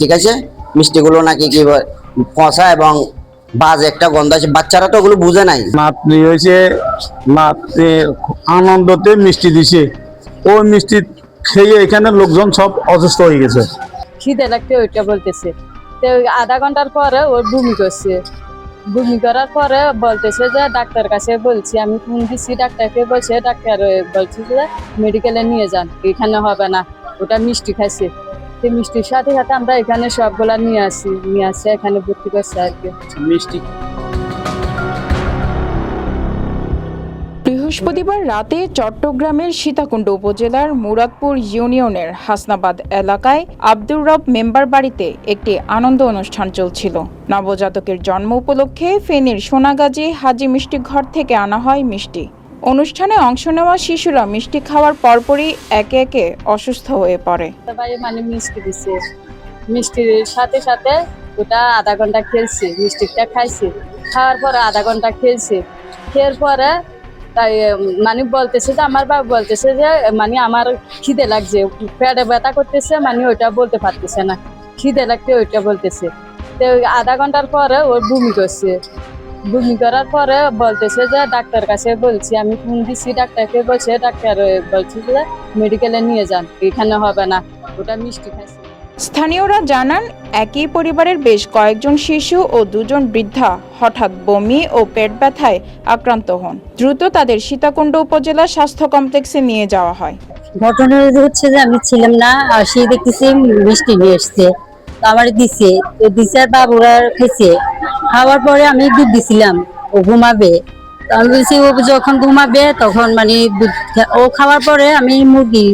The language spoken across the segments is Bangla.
ঠিক আছে? মিষ্টিগুলো নাকি কি বলে, পচা এবং বাজে একটা গন্ধ আছে। বাচ্চারা তো ওগুলো বুঝে নাই। নাতনি হয়েছে নাতনি আনন্দতে মিষ্টি দিছে। ওই মিষ্টি খেয়ে এখানে লোকজন সব অসুস্থ হয়ে গেছে। খিদে লাগতে ওইটা বলতেছে। তো ওই আধা ঘণ্টার পরে ওর বমি করছে। বমি করার পরে বলতেছে যে ডাক্তার কাছে বলছি আমি ফোন দিচ্ছি ডাক্তারকে বলছে ডাক্তার বলছে যে মেডিকেলে নিয়ে যান এখানে হবে না ওটা মিষ্টি খাইছে। সেই মিষ্টির সাথে সাথে আমরা এখানে সবগুলা নিয়ে আসি নিয়ে আসি এখানে ভর্তি করছে আর কি। মিষ্টি। বৃহস্পতিবার রাতে চট্টগ্রামের সীতাকুণ্ড উপজেলার মুরাদপুর ইউনিয়নের হাসনাবাদ এলাকায় আব্দুর রব মেম্বার বাড়িতে একটি আনন্দ অনুষ্ঠান চলছিল। নবজাতকের জন্ম উপলক্ষে ফেনীর সোনাগাজী হাজি মিষ্টি ঘর থেকে আনা হয় মিষ্টি। অনুষ্ঠানে অংশ নেওয়া শিশুরা মিষ্টি খাওয়ার পরপরই একে একে অসুস্থ হয়ে পড়ে। মানে মিষ্টি দিছে। মিষ্টির সাথে সাথে ওটা আধা ঘণ্টা খেলছে, মিষ্টিটা খাইছে। খাওয়ার পরে আধা ঘণ্টা খেলছে। খেয়ার পরে তাই মানে বলতেছে যে, আমার বাবা বলতেছে যে মানে আমার খিদে লাগছে, পেটে ব্যথা করতেছে মানে ওইটা বলতে পারতেছে না। খিদে লাগতে ওইটা বলতেছে। তো আধা ঘণ্টার পরে ওর বমি করছে। বমি করার পরে বলতেছে যে ডাক্তার কাছে বলছি আমি ফোন দিচ্ছি ডাক্তারকে বলছে ডাক্তার বলছে যে মেডিকেলে নিয়ে যান এখানে হবে না। ওটা মিষ্টি খাইছে। স্থানীয়রা জানান একই পরিবারের বেশ কয়েকজন শিশু ও দুজন বৃদ্ধা হঠাৎ বমি ও পেট ব্যথায় আক্রান্ত হন। দ্রুত তাদের সীতাকুণ্ড উপজেলা স্বাস্থ্য কমপ্লেক্সে নিয়ে যাওয়া হয়। ঘটনা হচ্ছে যে আমি ছিলাম না আর সে দেখতেছি মিষ্টি নিয়ে এসছে। আমার দিছে, তো দিছে আর বাবুরা খেয়েছে। খাওয়ার পরে আমি দুধ দিছিলাম, ও ঘুমাবে। আমি বলছি, ও যখন ঘুমাবে তখন মানে দুধ ও খাওয়ার পরে আমি মুরগি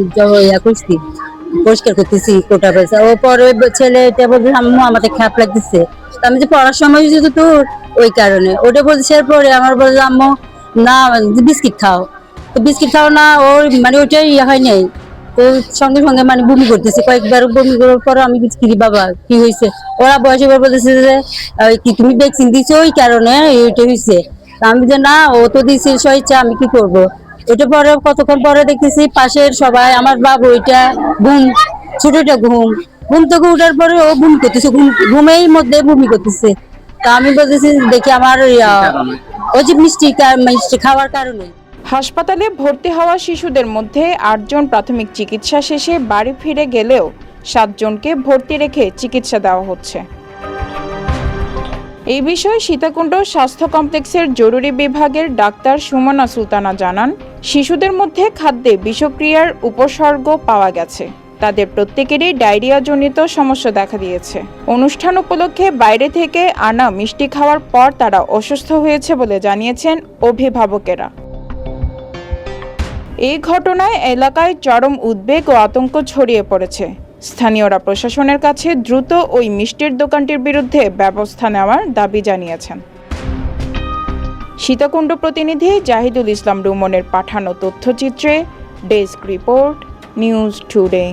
ইয়া করছি পরিষ্কার করতেছি কোটা পয়সা ও পরে ছেলে এটা বলছে, আম্মু আমাকে খারাপ লাগতেছে। আমি যে পড়ার সময় যদি তোর ওই কারণে। ওটা বলছে পরে আমার বলছে, আম্মু, না, বিস্কিট খাও। তো বিস্কিট খাও না, ওর মানে ওইটাই ইয়ে হয় নাই। তো সঙ্গে সঙ্গে মানে বমি করতেছে। কয়েকবার বমি করার পর আমি বলছি, কি বাবা কি হয়েছে? ওরা বয়সে বলতেছে যে কি তুমি ভ্যাকসিন দিছো ওই কারণে এইটা হয়েছে। আমি যে না ও তো দিয়েছে স্বেচ্ছা আমি কি করব? ওইটা পরে কতক্ষণ পরে দেখতেছি পাশের সবাই আমার বাবু ওইটা ঘুম ছোটটা ঘুম। ঘুম থেকে উঠার পরে ও বমি করতেছে ঘুম ঘুমেই মধ্যে বমি করতেছে। তা আমি বলতেছি দেখি আমার যে মিষ্টি মিষ্টি খাওয়ার কারণে। হাসপাতালে ভর্তি হওয়া শিশুদের মধ্যে আটজন প্রাথমিক চিকিৎসা শেষে বাড়ি ফিরে গেলেও সাতজনকে ভর্তি রেখে চিকিৎসা দেওয়া হচ্ছে। এই বিষয়ে সীতাকুণ্ড স্বাস্থ্য কমপ্লেক্সের জরুরি বিভাগের ডাক্তার সুমনা সুলতানা জানান, শিশুদের মধ্যে খাদ্যে বিষক্রিয়ার উপসর্গ পাওয়া গেছে। তাদের প্রত্যেকেরই ডায়রিয়াজনিত সমস্যা দেখা দিয়েছে। অনুষ্ঠান উপলক্ষে বাইরে থেকে আনা মিষ্টি খাওয়ার পর তারা অসুস্থ হয়েছে বলে জানিয়েছেন অভিভাবকেরা। এই ঘটনায় এলাকায় চরম উদ্বেগ ও আতঙ্ক ছড়িয়ে পড়েছে। স্থানীয়রা প্রশাসনের কাছে দ্রুত ওই মিষ্টির দোকানটির বিরুদ্ধে ব্যবস্থা নেওয়ার দাবি জানিয়েছেন। সীতাকুণ্ড প্রতিনিধি জাহিদুল ইসলাম রুমনের পাঠানো তথ্যচিত্রে ডেস্ক রিপোর্ট, নিউজ টুডে।